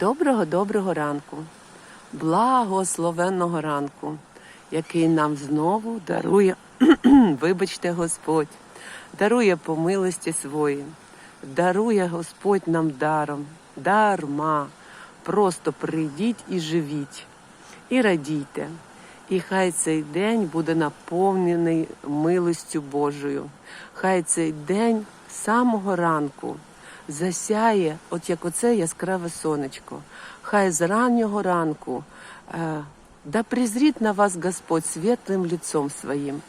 Доброго доброго ранку, благословенного ранку, який нам знову дарує, вибачте, Господь, дарує по милості своїй, дарує Господь нам даром, дарма. Просто прийдіть і живіть, і радійте. І хай цей день буде наповнений милостю Божою. Хай цей день самого ранку засяє, от як оце яскраве сонечко. Хай з раннього ранку е, да презрит на вас Господь светлым лицом своим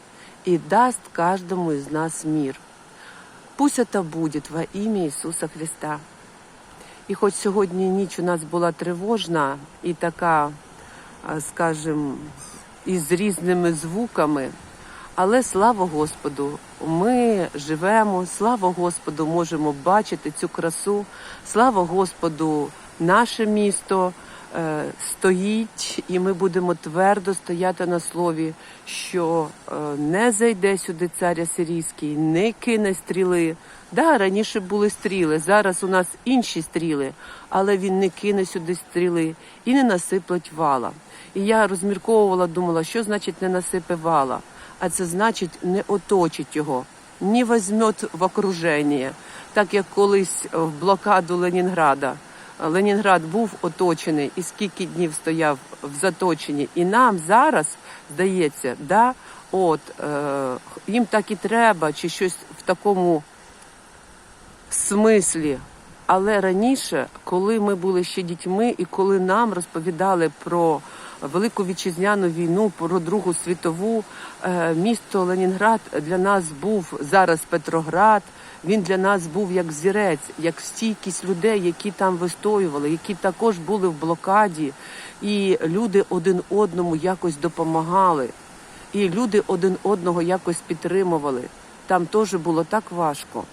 и даст каждому из нас мир. Пусть это будет во ім'я Ісуса Христа. І хоч сьогодні ніч у нас була тривожна і така, а, скажімо, із різними звуками, але слава Господу, ми живемо, слава Господу, можемо бачити цю красу. Слава Господу, наше місто е, стоїть, і ми будемо твердо стояти на слові, що е, не зайде сюди цар Асирійський, не кине стріли. Да, раніше були стріли, зараз у нас інші стріли, але він не кине сюди стріли і не насиплеть вала. І я розмірковувала, думала, що значить не насипе вала, а це значить не оточить його, не візьмет в окруження, так як колись в блокаду Ленінграда. Ленінград був оточений і скільки днів стояв в заточенні. І нам зараз здається, да, от е, їм так і треба, чи щось в такому смислі. Але раніше, коли ми були ще дітьми, і коли нам розповідали про Велику вітчизняну війну, про Другу світову, е, місто Ленінград для нас був зараз Петроград. Він для нас був як зірець, як стійкість людей, які там вистоювали, які також були в блокаді, і люди один одному якось допомагали, і люди один одного якось підтримували. Там теж було так важко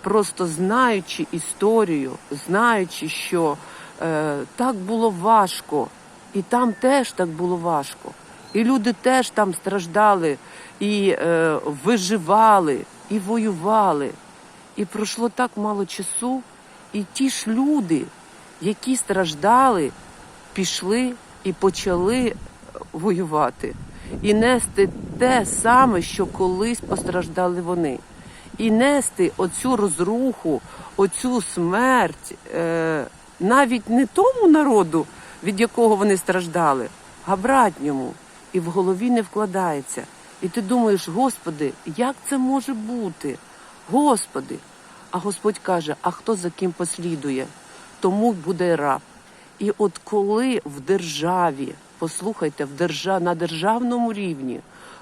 просто знаючи історію, знаючи, що е, так було важко, і там теж так було важко. І люди теж там страждали, і е, виживали, і воювали. І пройшло так мало часу, і ті ж люди, які страждали, пішли і почали воювати, і нести те саме, що колись постраждали вони і нести оцю розруху, оцю смерть е, навіть не тому народу, від якого вони страждали, а братньому. І в голові не вкладається. І ти думаєш, Господи, як це може бути? Господи. А Господь каже: а хто за ким послідує, тому буде раб. І от коли в державі, послухайте, в держав, на державному рівні,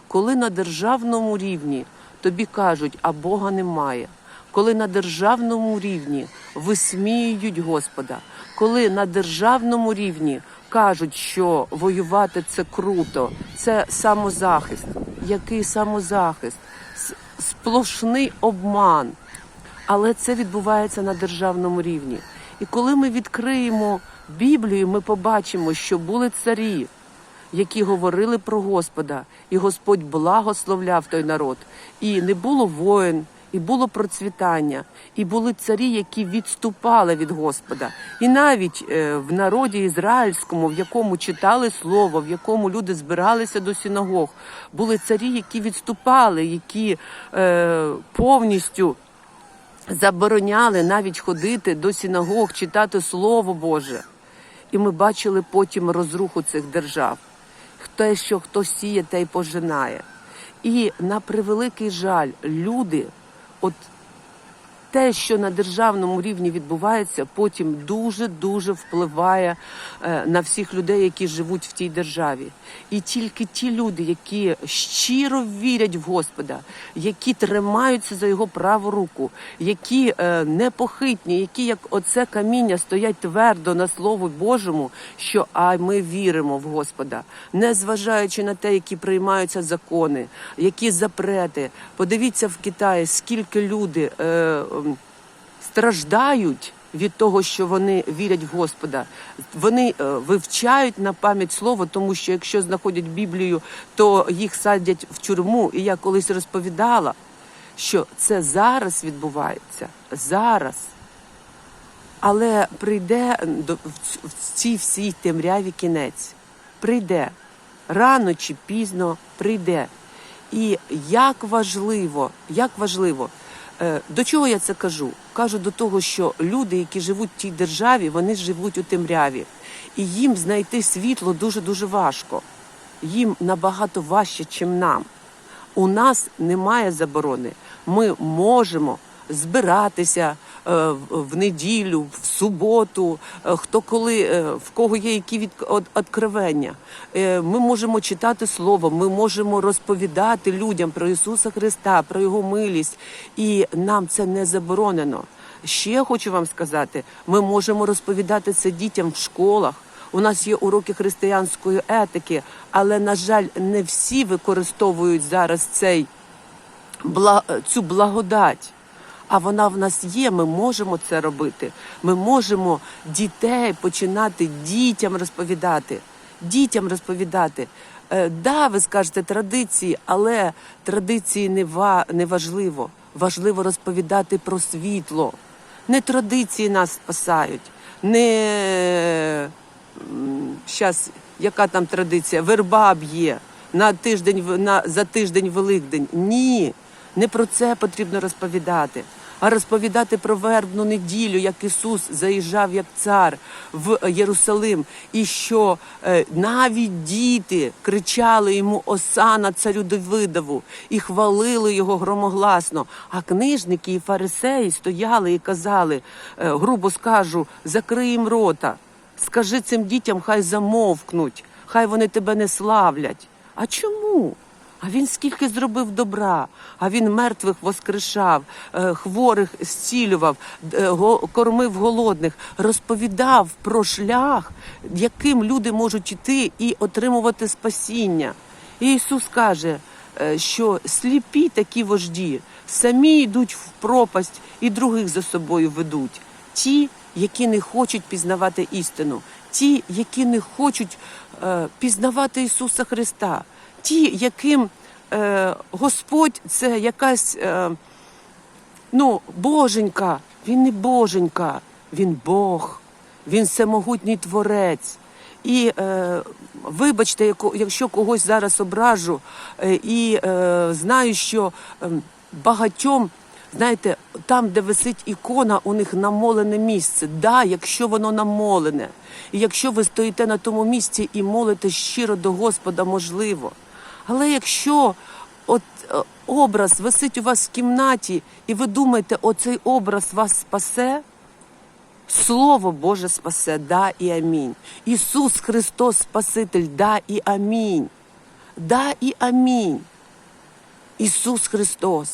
коли на державному рівні тобі кажуть, а Бога немає. Коли на державному рівні висміюють Господа, коли на державному рівні кажуть, що воювати це круто, це самозахист. Який самозахист? Сплошний обман. Але це відбувається на державному рівні. І коли ми відкриємо Біблію, ми побачимо, що були царі, які говорили про Господа, і Господь благословляв той народ. І не було воїн, і було процвітання, і були царі, які відступали від Господа. І навіть е, в народі ізраїльському, в якому читали слово, в якому люди збиралися до синагог, були царі, які відступали, які е, повністю забороняли навіть ходити до синагог, читати Слово Боже. І ми бачили потім розруху цих держав. Те, що хто сіє, те й пожинає. І на превеликий жаль, люди, от те, що на державному рівні відбувається, потім дуже дуже впливає е, на всіх людей, які живуть в тій державі. І тільки ті люди, які щиро вірять в Господа, які тримаються за його праву руку, які е, непохитні, які як оце каміння стоять твердо на слову Божому, що а ми віримо в Господа, не зважаючи на те, які приймаються закони, які запрети. Подивіться в Китаї, скільки люди. Е, страждають від того, що вони вірять в Господа. Вони е, вивчають на пам'ять слово, тому що якщо знаходять Біблію, то їх садять в тюрму. І я колись розповідала, що це зараз відбувається. Зараз. Але прийде в цій всій темряві кінець. Прийде рано чи пізно прийде. І як важливо, як важливо, до чого я це кажу? Кажу до того, що люди, які живуть в тій державі, вони живуть у темряві. І їм знайти світло дуже дуже важко. Їм набагато важче, ніж нам. У нас немає заборони. Ми можемо збиратися е, в- неділю, в суботу, е, хто коли е, в кого є які від откровення. Е, Ми можемо читати слово, ми можемо розповідати людям про Ісуса Христа, про Його милість, і нам це не заборонено. Ще хочу вам сказати: ми можемо розповідати це дітям в школах. У нас є уроки християнської етики, але на жаль, не всі використовують зараз цей цю благодать. А вона в нас є, ми можемо це робити. Ми можемо дітей починати дітям розповідати. Дітям розповідати. Е, да, ви скажете традиції, але традиції не, ва, не важливо. Важливо розповідати про світло. Не традиції нас спасають, не зараз, яка там традиція? Верба б'є на тиждень на за тиждень Великдень. Ні, не про це потрібно розповідати, а розповідати про вербну неділю, як Ісус заїжджав як цар в Єрусалим, і що е, навіть діти кричали йому Осана царю Давидову і хвалили його громогласно. А книжники і фарисеї стояли і казали, е, грубо скажу, закрий їм рота. Скажи цим дітям, хай замовкнуть, хай вони тебе не славлять. А чому? А він скільки зробив добра, а він мертвих воскрешав, е, хворих зцілював, е, кормив голодних, розповідав про шлях, яким люди можуть йти і отримувати спасіння. І Ісус каже, е, що сліпі такі вожді самі йдуть в пропасть і других за собою ведуть. Ті, які не хочуть пізнавати істину, ті, які не хочуть пізнавати Ісуса Христа, ті, яким е, Господь це якась е, ну, боженька, він не боженька, він Бог, він всемогутній творець. І е, вибачте, якщо когось зараз ображу, е, і е, знаю, що е, багатьом, знаєте, там, де висить ікона, у них намолене місце. Да, якщо воно намолене, і якщо ви стоїте на тому місці і молите щиро до Господа, можливо. Але якщо от е, образ висить у вас в кімнаті, і ви думаєте, оцей образ вас спасе, Слово Боже спасе, да і амінь. Ісус Христос Спаситель, да і амінь. Да і амінь. Ісус Христос,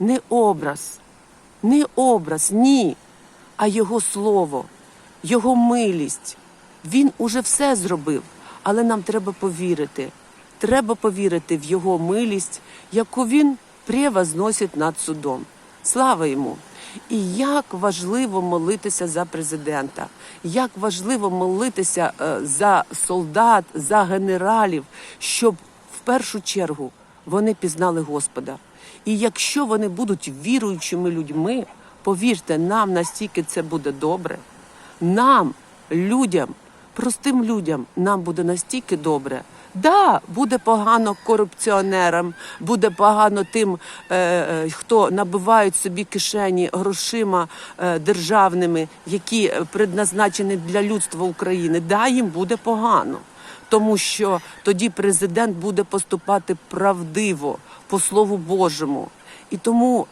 не образ, не образ, ні, а Його Слово, Його милість. Він уже все зробив, але нам треба повірити. Треба повірити в Його милість, яку Він превозносить над судом. Слава йому! І як важливо молитися за президента, як важливо молитися е, за солдат, за генералів, щоб в першу чергу вони пізнали Господа. І якщо вони будуть віруючими людьми, повірте, нам настільки це буде добре. Нам, людям, простим людям, нам буде настільки добре. Да, буде погано корупціонерам, буде погано тим, е, е, хто набивають собі кишені грошима е, державними, які предназначені для людства України. Да, їм буде погано, тому що тоді президент буде поступати правдиво по Слову Божому. І тому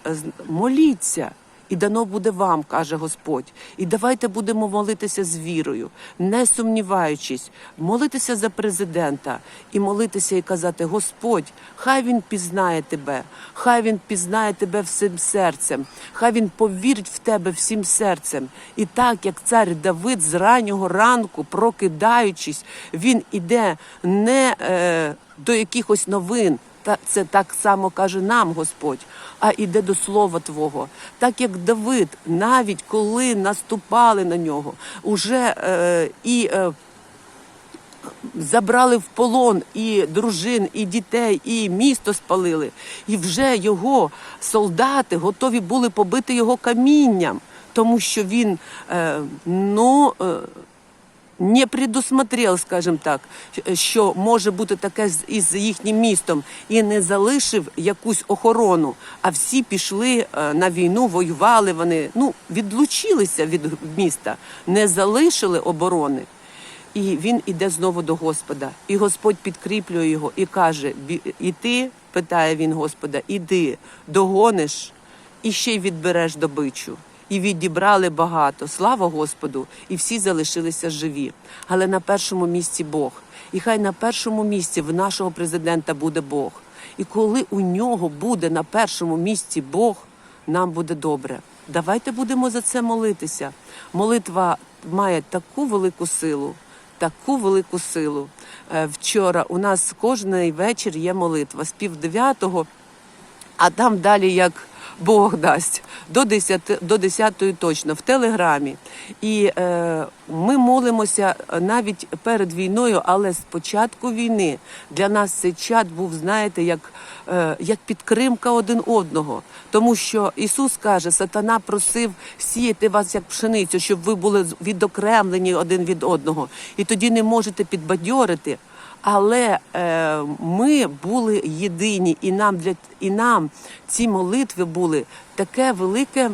моліться. І дано буде вам, каже Господь. І давайте будемо молитися з вірою, не сумніваючись, молитися за президента і молитися і казати: Господь, хай він пізнає тебе, хай він пізнає тебе всім серцем, хай він повірить в тебе всім серцем. І так як цар Давид з раннього ранку, прокидаючись, він іде не е, до якихось новин. Та це так само каже нам Господь, а іде до слова Твого. Так як Давид, навіть коли наступали на нього, уже е, і е, забрали в полон і дружин, і дітей, і місто спалили, і вже його солдати готові були побити його камінням. тому що він е, ну. Не предусмотрел, скажімо так, що може бути таке із їхнім містом, і не залишив якусь охорону. А всі пішли е, на війну, воювали. Вони ну відлучилися від міста, не залишили оборони. І він іде знову до Господа. І Господь підкріплює його і каже: «Бі- І ти, питає він Господа, іди, догониш і ще й відбереш добичу. І відібрали багато. Слава Господу! І всі залишилися живі. Але на першому місці Бог. І хай на першому місці в нашого президента буде Бог. І коли у нього буде на першому місці Бог, нам буде добре. Давайте будемо за це молитися. Молитва має таку велику силу, таку велику силу. Е, Вчора у нас кожний вечір є молитва з пів дев'ятого а там далі як Бог дасть до 10, до 10 точно в телеграмі. І е, ми молимося навіть перед війною, але з початку війни для нас цей чат був, знаєте, як, е, як підтримка один одного. Тому що Ісус каже, сатана просив сіяти вас як пшеницю, щоб ви були відокремлені один від одного. І тоді не можете підбадьорити. Але е, ми були єдині, і нам для і нам ці молитви були таке велике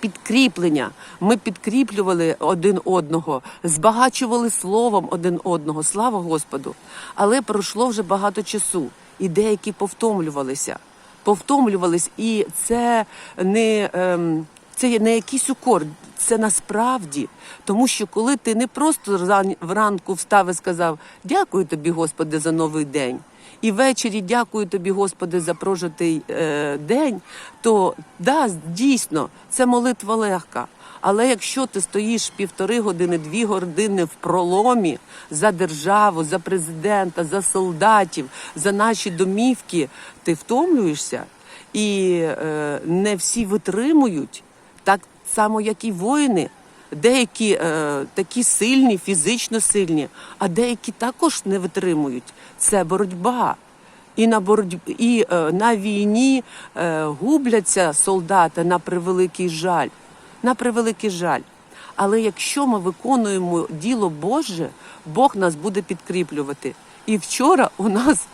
підкріплення. Ми підкріплювали один одного, збагачували словом один одного. Слава Господу! Але пройшло вже багато часу, і деякі повтомлювалися. Повтомлювались, і це не. Ем, це не якийсь укор, це насправді. Тому що коли ти не просто ран- вранку встав і сказав дякую тобі, Господи, за новий день, і ввечері дякую тобі, Господи, за прожитий е, день, то да, дійсно, це молитва легка. Але якщо ти стоїш півтори години, дві години в проломі за державу, за президента, за солдатів, за наші домівки, ти втомлюєшся, і е, не всі витримують так само, як і воїни. Деякі е, такі сильні, фізично сильні, а деякі також не витримують. Це боротьба. І на боротьбі, е, на війні е, губляться солдати на превеликий жаль. На превеликий жаль. Але якщо ми виконуємо діло Боже, Бог нас буде підкріплювати. І вчора у нас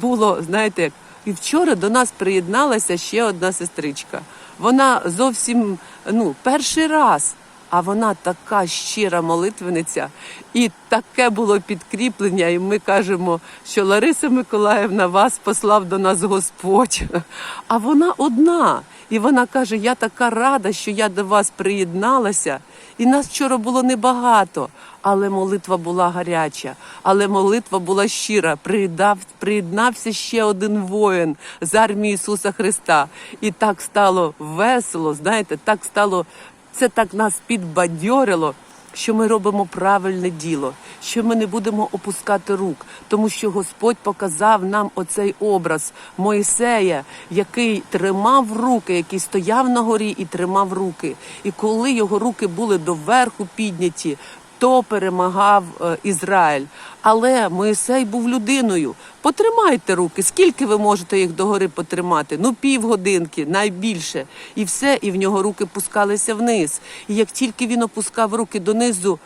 було, знаєте, як і вчора до нас приєдналася ще одна сестричка. Вона зовсім ну, перший раз, а вона така щира молитвениця, і таке було підкріплення. І ми кажемо, що Лариса Миколаївна вас послав до нас Господь. А вона одна. І вона каже: Я така рада, що я до вас приєдналася. І нас вчора було небагато, але молитва була гаряча, але молитва була щира. Приєднав, приєднався ще один воїн з армії Ісуса Христа. І так стало весело, знаєте, так стало, це так нас підбадьорило. Що ми робимо правильне діло, що ми не будемо опускати рук, тому що Господь показав нам оцей образ Моїсея, який тримав руки, який стояв на горі і тримав руки. І коли його руки були доверху підняті, то перемагав е, Ізраїль. Але Моїсей був людиною. Потримайте руки, скільки ви можете їх догори потримати? Ну, півгодинки, найбільше. І все, і в нього руки пускалися вниз. І як тільки він опускав руки донизу,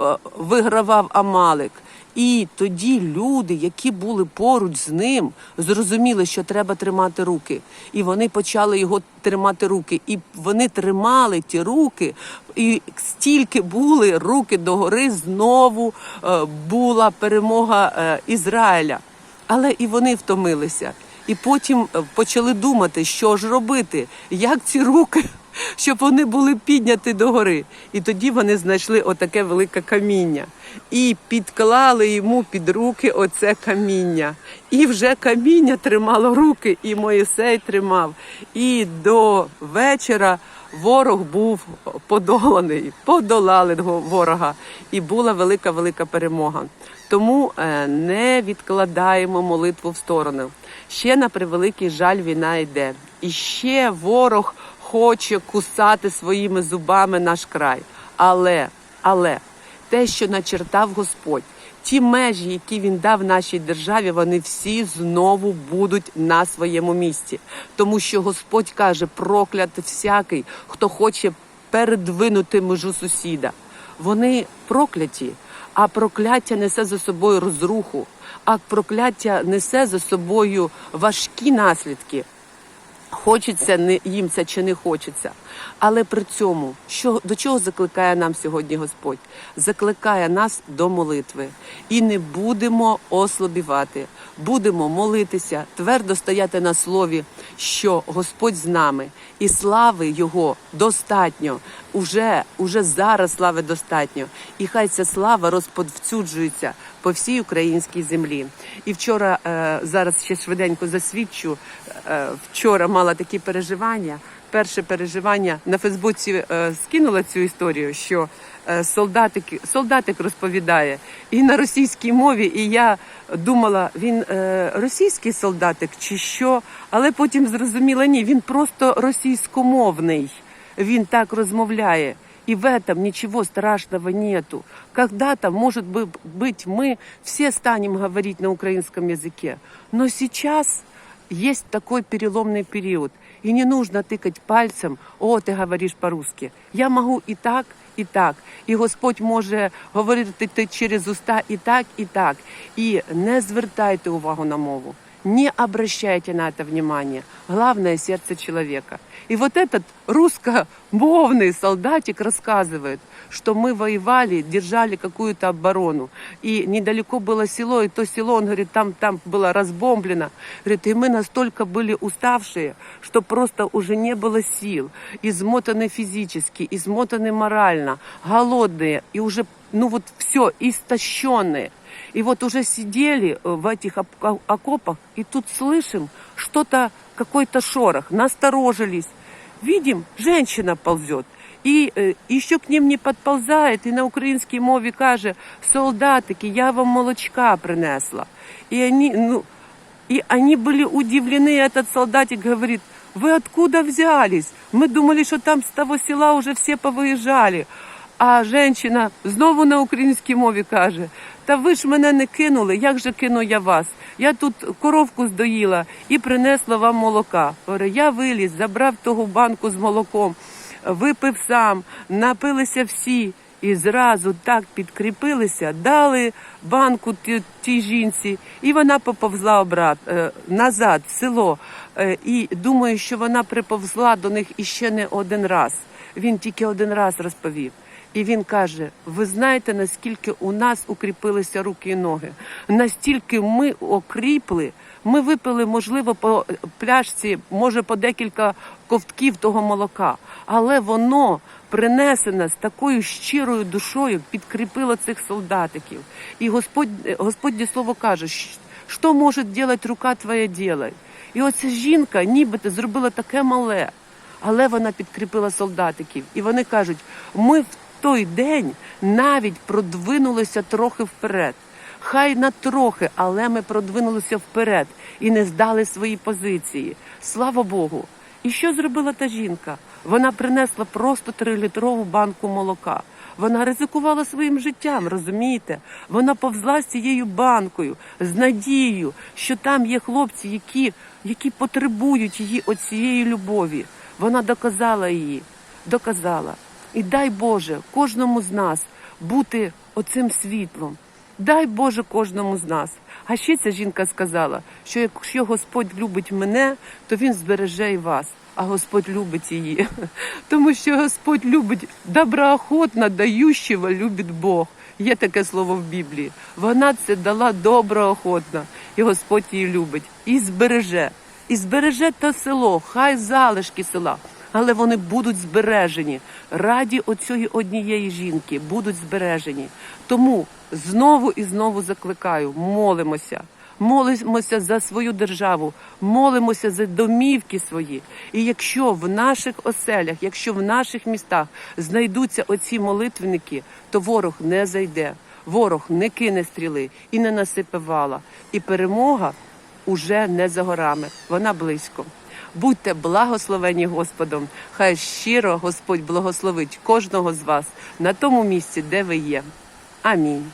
е, вигравав Амалик. І тоді люди, які були поруч з ним, зрозуміли, що треба тримати руки. І вони почали його тримати руки. І вони тримали ті руки, і стільки були руки догори, знову е, була перемога е, Ізраїля. Але і вони втомилися. І потім е, почали думати, що ж робити, як ці руки, щоб вони були підняті догори. І тоді вони знайшли отаке велике каміння і підклали йому під руки оце каміння. І вже каміння тримало руки, і Моїсей тримав. І до вечора ворог був подоланий, подолали ворога, і була велика велика перемога. Тому е, не відкладаємо молитву в сторону. Ще на превеликий жаль війна йде. І ще ворог хоче кусати своїми зубами наш край. Але, але те, що начертав Господь, ті межі, які він дав нашій державі, вони всі знову будуть на своєму місці. Тому що Господь каже: проклятий всякий, хто хоче передвинути межу сусіда. Вони прокляті, а прокляття несе за собою розруху, а прокляття несе за собою важкі наслідки. Хочеться їм це чи не хочеться. Але при цьому, що до чого закликає нам сьогодні Господь? Закликає нас до молитви. І не будемо ослабівати, будемо молитися, твердо стояти на слові, що Господь з нами, і слави Його достатньо. Уже, уже зараз слави достатньо. І хай ця слава розповсюджується по всій українській землі. І вчора е, зараз ще швиденько засвідчу. е, Вчора мала такі переживання. Перше переживання на Фейсбуці е, скинула цю історію, що е, солдатик, солдатик розповідає і на російській мові, і я думала, він е, російський солдатик чи що, але потім зрозуміла, ні, він просто російськомовний. Він так розмовляє. И в этом ничего страшного нету. Когда-то, может бы- быть, мы все станем говорить на украинском языке. Но сейчас есть такой переломный период. И не нужно тыкать пальцем, о, ты говоришь по-русски. Я могу и так, і так. І Господь може говорити ти через уста і так, і так. І не звертайте увагу на мову. Не обращайте на это внимание. Главное сердце человека. И вот этот русско-мовный солдатик рассказывает, что мы воевали, держали какую-то оборону. И недалеко было село, и то село, он говорит, там, там было разбомблено. Говорит, и мы настолько были уставшие, что просто уже не было сил. Измотаны физически, измотаны морально, голодные. И уже, ну вот все, истощенные. И вот уже сидели э, в этих оп- окопах, и тут слышим что-то, какой-то шорох, насторожились. Видим, женщина ползет. І е, еще к ним не подползает, і на українській мові каже, солдатики, я вам молочка принесла. І они, ну, и они были удивлены, и этот солдатик говорит, вы откуда взялись? Мы думали, что там с того села уже все повиїжджали. А женщина знову на українській мові каже: Та ви ж мене не кинули, як же кину я вас? Я тут коровку здоїла і принесла вам молока. Я виліз, забрав того банку з молоком, випив сам, напилися всі. І зразу так підкріпилися, дали банку ті- тій жінці, і вона поповзла обрат, е, назад в село. Е, і думаю, що вона приповзла до них іще не один раз. Він тільки один раз розповів. І він каже: ви знаєте, наскільки у нас укріпилися руки і ноги? Настільки ми окріпли, ми випили, можливо, по пляшці, може, по декілька ковтків того молока, але воно принесене з такою щирою душою, підкріпило цих солдатиків. І Господь, Господнє слово каже, що може робити рука твоя ділай. І оця жінка нібито зробила таке мале, але вона підкріпила солдатиків. І вони кажуть: ми в той день навіть продвинулися трохи вперед. Хай на трохи, але ми продвинулися вперед і не здали свої позиції. Слава Богу! І що зробила та жінка? Вона принесла просто трилітрову банку молока. Вона ризикувала своїм життям, розумієте? Вона повзла з цією банкою з надією, що там є хлопці, які, які потребують її оцієї любові. Вона доказала її, доказала. І дай Боже кожному з нас бути оцим світлом. Дай Боже кожному з нас. А ще ця жінка сказала, що якщо Господь любить мене, то він збереже і вас. А Господь любить її. Тому що Господь любить доброохотно дающего любить Бог. Є таке слово в Біблії. Вона це дала доброохотно, і Господь її любить. І збереже. І збереже те село, хай залишки села але вони будуть збережені раді оцієї однієї жінки, будуть збережені. Тому знову і знову закликаю, молимося. Молимося за свою державу, молимося за домівки свої. І якщо в наших оселях, якщо в наших містах знайдуться оці молитвенники, то ворог не зайде, ворог не кине стріли і не насипе вала. І перемога уже не за горами, вона близько. Будьте благословені Господом. Хай щиро Господь благословить кожного з вас на тому місці, де ви є. Амінь.